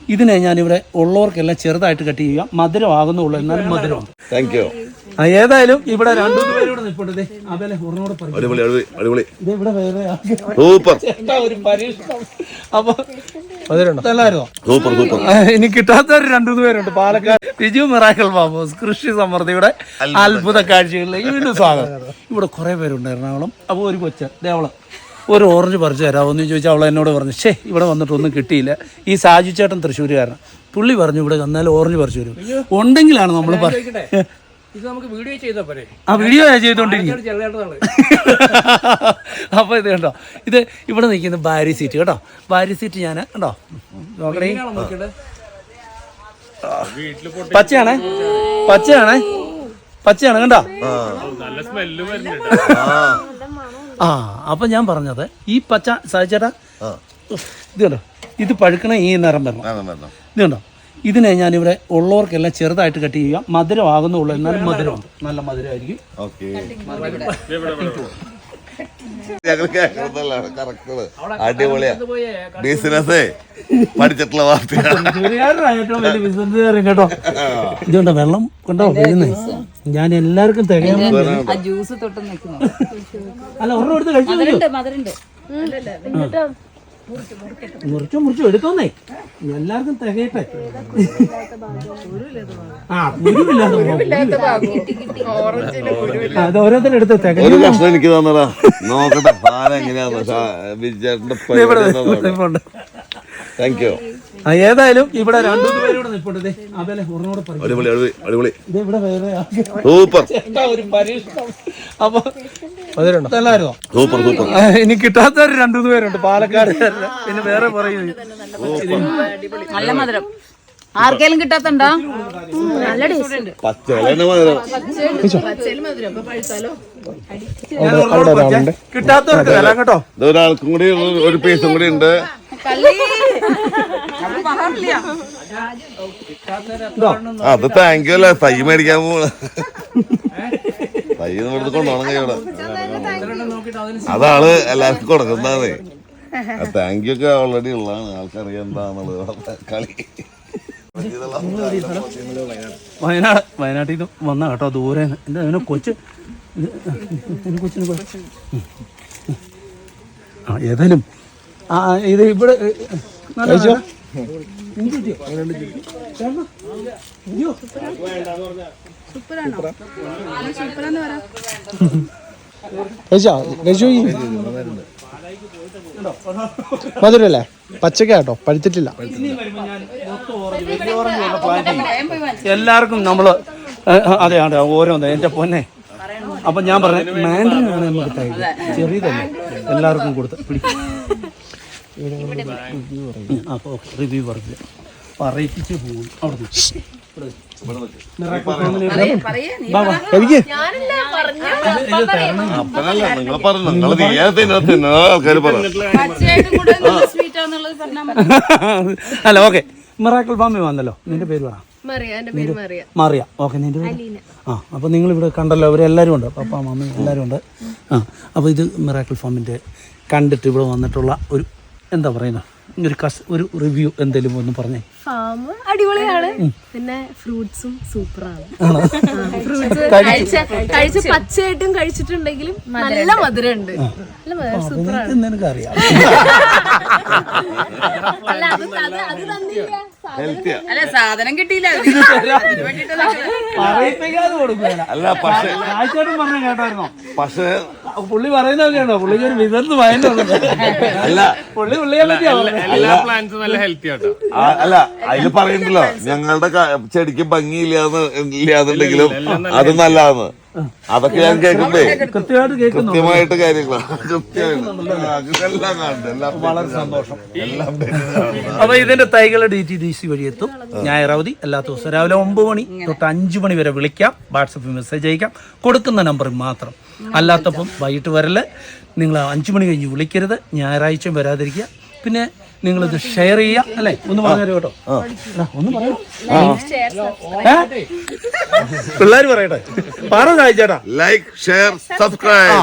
ഇതിനെ ഞാനിവിടെ ഉള്ളവർക്കെല്ലാം ചെറുതായിട്ട് കട്ട് ചെയ്യുക. മധുരമാകുന്നുള്ളൂ എന്നാലും മധുരം താങ്ക് യു ആ, ഏതായാലും ഇവിടെ രണ്ടു പേരോട് നിൽപ്പുണ്ട് അതല്ലേ അപ്പൊ സൂപ്പർ സൂപ്പർ ഇനി കിട്ടാത്തവർ രണ്ടു മൂന്ന് പേരുണ്ട്. പാലക്കാട് ബിജു മിറാക്കൽ ബാബോസ് കൃഷി സമൃദ്ധിയുടെ അത്ഭുത കാഴ്ചകളിലേക്ക് വീണ്ടും സ്വാഗതം. ഇവിടെ കുറെ പേരുണ്ട് എറണാകുളം. അപ്പോൾ ഒരു കൊച്ച ദേവളം ഒരു ഓറഞ്ച് പറിച്ചു തരാമോ എന്ന് ചോദിച്ചാൽ അവൾ എന്നോട് പറഞ്ഞു ഷേ ഇവിടെ വന്നിട്ടൊന്നും കിട്ടിയില്ല. ഈ സാജു ചേട്ടൻ തൃശ്ശൂരുകാരൻ പുള്ളി പറഞ്ഞു ഇവിടെ വന്നാൽ ഓറഞ്ച് പറിച്ചു തരും. ഉണ്ടെങ്കിലാണ് നമ്മൾ പറയുന്നത് ഇത് നമുക്ക് വീഡിയോ ചെയ്താൽ പോരെ? ആ വീഡിയോ ചെയ്തുകൊണ്ടിരിക്കും ചെറുതായിട്ടാണ് അപ്പോൾ ഇത് കണ്ടോ? ഇത് ഇവിടെ നിൽക്കുന്ന ഭാര്യ സീറ്റ് കേട്ടോ? ഭാര്യ സീറ്റ് ഞാൻ കണ്ടോ? നോക്കണേ. പച്ചയാണേ? പച്ചയാണേ? പച്ചയാണ് കണ്ടോ? ആ അപ്പൊ ഞാൻ പറഞ്ഞത് ഈ പച്ച സാധിച്ചേട്ടാ ആ. ഇത് കണ്ടോ? ഇത് പഴുക്കണ ഈ നിറം വരണം. ഇതുണ്ടോ ഇതിനെ ഇത് കണ്ടോ? ഇതിനെ ഞാനിവിടെ ഉള്ളവർക്കെല്ലാം ചെറുതായിട്ട് കട്ട് ചെയ്യുക. മധുരമാകുന്നുള്ളൂ എന്നാലും മധുരമാണ് നല്ല മധുരമായിരിക്കും. അടിപൊളിയാ. ബിസിനസ്സേ. പഠിച്ചിട്ടുള്ള വാർത്തയാണ്. കേട്ടോ. ഇതുണ്ടോ വെള്ളം കണ്ടോ ഞാൻ എല്ലാവർക്കും തികയാൻ ആ ജ്യൂസ് തൊട്ട് നിൽക്കുന്നു. അല്ല ഒരെണ്ണം എടുത്ത് കഴിച്ചു? മുറിച്ചോ മുറിച്ചോ എടുത്തോന്നേ. എല്ലാവർക്കും തികയട്ടെ. ആ കുരുവില്ലാത്ത അത് ഓരോരുത്തരും എടുത്ത് ഒരു തികഞ്ഞു കഷ്ണം എനിക്ക് തന്നടാ. നോക്കട്ടെ ബിജേട്ടന്റെ താങ്ക് യു ആ, ഏതായാലും ഇവിടെ രണ്ടു പേരോട് നിൽപ്പുണ്ട് ദേ, അതല്ലേ ഒരെണ്ണോട് പറയും അടിപൊളി അടിപൊളി അടിപൊളി. ഇവിടെ വേറെ സൂപ്പർ ഒരു പരീക്ഷണം. അപ്പൊ സൂപ്പർ സൂപ്പർ ഇനി കിട്ടാത്തവർ രണ്ടു മൂന്ന് പേരുണ്ട്. പാലക്കാട് പിന്നെ വേറെ പറയൂ. നല്ല മധുരം. ആർക്കെങ്കിലും കിട്ടാത്തണ്ടോ? കിട്ടാത്തവർക്ക് കേട്ടോ. ഒരാൾക്കും കൂടി ഒരു- ഒരു പീസും കൂടി ഉണ്ട്. അത് താങ്ക് യു അല്ലേ? തൈ മേടിക്കാൻ പോണ തൈ ഇവിടുന്ന് കൊണ്ടുപോകണം കൈയോടെ അതാണ് എല്ലാവർക്കും കൊടുക്കുന്നതേ താങ്ക് യു ഒക്കെ ഓൾറെഡി ഉള്ളതാണ്. ആൾക്കറിയാം എന്താണെന്നുള്ളത് കളി. വയനാട് വയനാട്ടിൽ നിന്ന് വന്ന കേട്ടോ ദൂരെ എന്റെ അവനെ കൊച്ച്? കൊച്ചിന് കൊച്ചു ആ ഏതായാലും. ആ ഇത് ഇവിടെ കിട്ടിയോ? ചേട്ടാ, അയ്യോ. മധുരല്ലേ പച്ചക്കാട്ടോ പഴുത്തിട്ടില്ല ഇനി വരുമ്പോ ഞാൻ ഓറഞ്ച്, ഓറഞ്ച് പ്ലാൻ ചെയ്യും. എല്ലാവർക്കും നമ്മൾ അതെ അതെ ഓരോന്ന് എന്റെ പൊന്നെ. അപ്പൊ ഞാൻ പറഞ്ഞു മാൻഡറിനാണ് നമുക്ക് തൈ ചെറിയതല്ലേ? എല്ലാവർക്കും കൊടുത്ത് പിടി അപ്പൊ ഓക്കെ റിവ്യൂ പറഞ്ഞു. പറയിപ്പിച്ച് പോകും. ഇവിടെ. എനിക്ക് നിങ്ങൾ നിങ്ങൾ അല്ല ഓക്കെ. മിറാക്കിൾ ബാമി വന്നല്ലോ. നിന്റെ പേര് പറ. മറിയ ഓക്കെ നിന്റെ പേര്? ആ അപ്പോൾ നിങ്ങളിവിടെ കണ്ടല്ലോ അവരെല്ലാവരും ഉണ്ട്. പപ്പ മമ്മി എല്ലാവരും ഉണ്ട്. ആ അപ്പോൾ ഇത് മിറാക്കിൾ ഫാമിന്റെ കണ്ടിട്ട് ഇവിടെ വന്നിട്ടുള്ള ഒരു എന്താ പറയുന്നത് ഒരു കസ് ഒരു റിവ്യൂ എന്തെങ്കിലും ഒന്ന് പറഞ്ഞേ. ഫാം അടിപൊളിയാണ്. പിന്നെ ഫ്രൂട്ട്സും സൂപ്പറാണ്. ഫ്രൂട്ട്സ് കഴിച്ച. കഴിച്ച് പച്ചയായിട്ടും കഴിച്ചിട്ടുണ്ടെങ്കിലും നല്ല മധുരമുണ്ട്. നല്ല മധുരം സൂപ്പറാണ്. നിനക്കറിയാം. അല്ല അത് അത് അത് തന്നില്ല. അല്ല സാധനം കിട്ടിയില്ല. അല്ല പക്ഷേ കേട്ടായിരുന്നോ? പക്ഷെ പുള്ളി പറയുന്ന പുള്ളിക്ക് ഒരു വിതർന്ന് അല്ല. പുള്ളി പുള്ളിയെ പറ്റിയാ പറഞ്ഞത്. എല്ലാ പ്ലാന്റ്സും നല്ല ഹെൽത്തി ആട്ടോ അല്ല പറയണ്ടല്ലോ ഞങ്ങളുടെ ക- ചെടിക്ക് ഭംഗിയില്ലാന്ന് ഇല്ലാന്നുണ്ടെങ്കിലും അത് നല്ലതാന്ന്. അതൊക്കെ ഞാൻ കേൾക്കണ്ടേ കൃത്യമായിട്ട് കേൾക്കുന്നു കൃത്യമായിട്ട് കാര്യങ്ങളാണ് കൃത്യമായിട്ട്. ആ, എല്ലാം കാണുന്നുണ്ട് എല്ലാം വളരെ സന്തോഷം. എല്ലാം അപ്പൊ ഇതിന്റെ തൈകൾ ഡി ടി ഡി സി വഴി എത്തും. ഞായറാവധി എല്ലാ ദിവസവും രാവിലെ ഒമ്പത് മണി തൊട്ട് അഞ്ച് മണി വരെ വിളിക്കാം. വാട്സപ്പിൽ മെസ്സേജ് അയക്കാം. കൊടുക്കുന്ന നമ്പറിൽ മാത്രം. അല്ലാത്തപ്പം വൈകിട്ട് വരൽ. നിങ്ങൾ അഞ്ച് മണി കഴിഞ്ഞ് വിളിക്കരുത്. ഞായറാഴ്ചയും വരാതിരിക്കുക. പിന്നെ നിങ്ങളിത് ഷെയർ ചെയ്യുക അല്ലേ? ഒന്ന് പറഞ്ഞു കേട്ടോ? ഒന്ന് പറയാം പിള്ളേർ പറയട്ടെ. പറ ചേട്ടാ ലൈക്ക് ഷെയർ സബ്സ്ക്രൈബ്